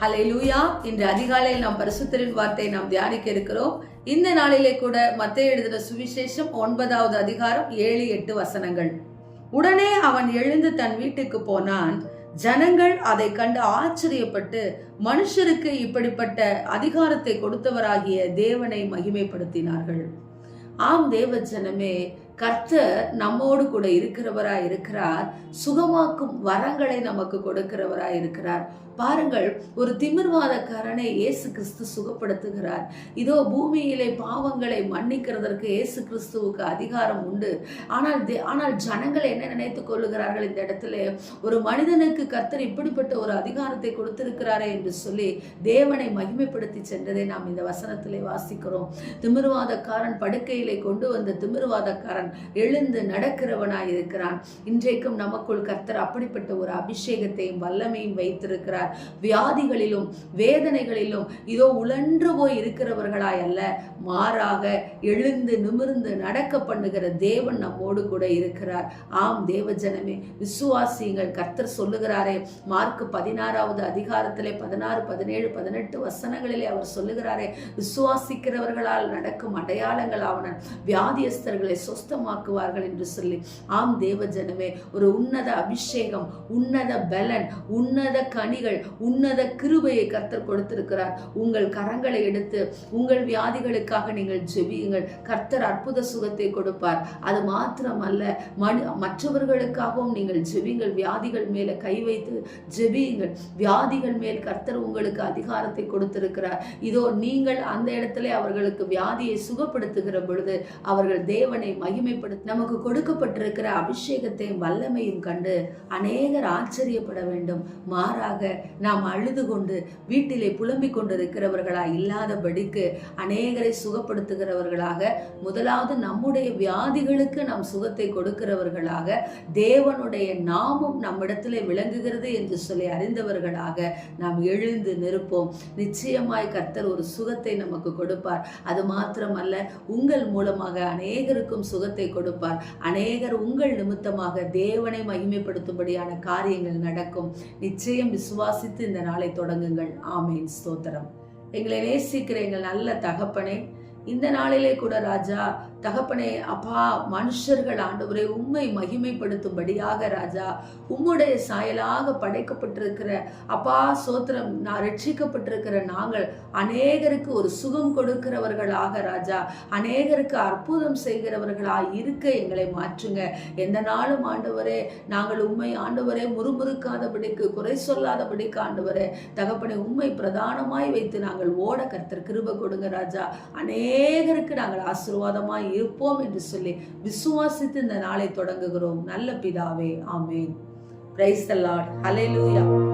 ஹலே லூயா இன்று அதிகாலையில் நாம் பரிசுத்தரின் வார்த்தையை நாம் தியானிக்க இருக்கிறோம். இந்த நாளிலே கூட மத்திய எழுதின சுவிசேஷம் ஒன்பதாவது அதிகாரம் ஏழு எட்டு வசனங்கள். உடனே அவன் எழுந்து தன் வீட்டுக்கு போனான். ஜனங்கள் அதை கண்டு ஆச்சரியப்பட்டு மனுஷருக்கு இப்படிப்பட்ட அதிகாரத்தை கொடுத்தவராகிய தேவனை மகிமைப்படுத்தினார்கள். ஆம் தேவ ஜனமே கர்த்தர் நம்மோடு கூட இருக்கிறவராய் இருக்கிறார். சுகமாக்கும் வரங்களை நமக்கு கொடுக்கிறவராய் இருக்கிறார். பாருங்கள் ஒரு திமிர்வாதக்காரனை இயேசு கிறிஸ்து சுகப்படுத்துகிறார். இதோ பூமியிலே பாவங்களை மன்னிக்கிறதற்கு இயேசு கிறிஸ்துவுக்கு அதிகாரம் உண்டு. ஆனால் ஆனால் ஜனங்கள் என்ன நினைத்துக் கொள்ளுகிறார்கள் இந்த இடத்துல? ஒரு மனிதனுக்கு கர்த்தர் இப்படிப்பட்ட ஒரு அதிகாரத்தை கொடுத்திருக்கிறாரே என்று சொல்லி தேவனை மகிமைப்படுத்தி சென்றதை நாம் இந்த வசனத்திலே வாசிக்கிறோம். திமிர்வாதக்காரன் படுக்கையிலே கொண்டு வந்த திமிர்வாதக்காரன் எழுந்து நடக்கிறவனாய் இருக்கிறான் இன்றைக்கும் நமக்குள் கர்த்தர் அப்படிப்பட்ட ஒரு அபிஷேகத்தையும் வல்லமையும் வைத்திருக்கிறார். வியாதிகளிலும் வேதனைகளிலும் இதோ உழன்று போய் இருக்கிறவர்களாய் அல்ல மாறாக எழுந்து நிமிர்ந்து நடக்க பண்ணுகிற தேவன் நம்மோடு கூட இருக்கிறார். ஆம் தேவ விசுவாசியங்கள் கர்த்தர் சொல்லுகிறாரே மார்க் பதினாறாவது அதிகாரத்திலே பதினாறு பதினேழு பதினெட்டு வசனங்களிலே அவர் சொல்லுகிறாரே விசுவாசிக்கிறவர்களால் நடக்கும் அடையாளங்கள் ஆவன. வியாதியஸ்தர்களை சொஸ்தமாக்குவார்கள் என்று சொல்லி ஆம் தேவஜனமே ஒரு உன்னத அபிஷேகம் உன்னத பலன் உன்னத கனிகள் உன்னத கிருபையை கர்த்தர் கொடுத்திருக்கிறார். உங்கள் கரங்களை எடுத்து உங்கள் வியாதிகளுக்காக நீங்கள் ஜெபியுங்கள். கர்த்தர் அற்புத சுகத்தை கொடுப்பார். அது மாத்திரமல்ல மனு மற்றவர்களுக்காகவும் நீங்கள் ஜெபிங்கள் வியாதிகள் மேலே கை வைத்து ஜெபியுங்கள். வியாதிகள் மேல் கர்த்தர் உங்களுக்கு அதிகாரத்தை கொடுத்திருக்கிறார். இதோ நீங்கள் அந்த இடத்துல அவர்களுக்கு வியாதியை சுகப்படுத்துகிற பொழுது அவர்கள் தேவனை மகி மகிமைப்படுத்த நமக்கு கொடுக்கப்பட்டிருக்கிற அபிஷேகத்தையும் வல்லமையும் கண்டு அநேகர் ஆச்சரியப்பட வேண்டும். மாறாக நாம் அழுது கொண்டு வீட்டிலே புலம்பிக் கொண்டிருக்கிறவர்களா இல்லாதபடிக்கு அநேகரை சுகப்படுத்துகிறவர்களாக முதலாவது நம்முடைய வியாதிகளுக்கு நாம் சுகத்தை கொடுக்கிறவர்களாக தேவனுடைய நாமம் நம்மிடத்திலே விளங்குகிறது என்று சொல்லி அறிந்தவர்களாக நாம் எழுந்து நிற்போம். நிச்சயமாய் கர்த்தர் ஒரு சுகத்தை நமக்கு கொடுப்பார். அது மாத்திரமல்ல உங்கள் மூலமாக அநேகருக்கும் சுகத்தை கொடுப்பார். அநேகர் உங்கள் நிமித்தமாக தேவனை மகிமைப்படுத்தும்படியான காரியங்கள் நடக்கும். நிச்சயம் விசுவாசித்து இந்த நாளை தொடங்குங்கள். ஆமேன். ஸ்தோத்திரம். எங்களை நேசிக்கிற எங்கள் நல்ல தகப்பனே இந்த நாளிலே கூட ராஜா தகப்பனே அப்பா மனுஷர்கள் ஆண்டவரை உண்மை மகிமைப்படுத்தும்படியாக ராஜா உம்முடைய சாயலாக படைக்கப்பட்டிருக்கிற அப்பா சோத்திரம் நான் ரட்சிக்கப்பட்டிருக்கிற நாங்கள் அநேகருக்கு ஒரு சுகம் கொடுக்கிறவர்களாக ராஜா அநேகருக்கு அற்புதம் செய்கிறவர்களாக இருக்க எங்களை மாற்றுங்க. எந்த நாளும் ஆண்டவரே நாங்கள் உண்மை ஆண்டவரே முறுமுறுக்காதபடிக்கு குறை சொல்லாதபடிக்கு ஆண்டவரே தகப்பனை உண்மை பிரதானமாய் வைத்து நாங்கள் ஓட கருத்தர் கிருப கொடுங்க ராஜா. அநேகருக்கு நாங்கள் ஆசீர்வாதமாய் இருப்போம் என்று சொல்லி விசுவாசித்து இந்த நாளை தொடங்குகிறோம். நல்ல பிதாவே ஆமேன். Praise the hallelujah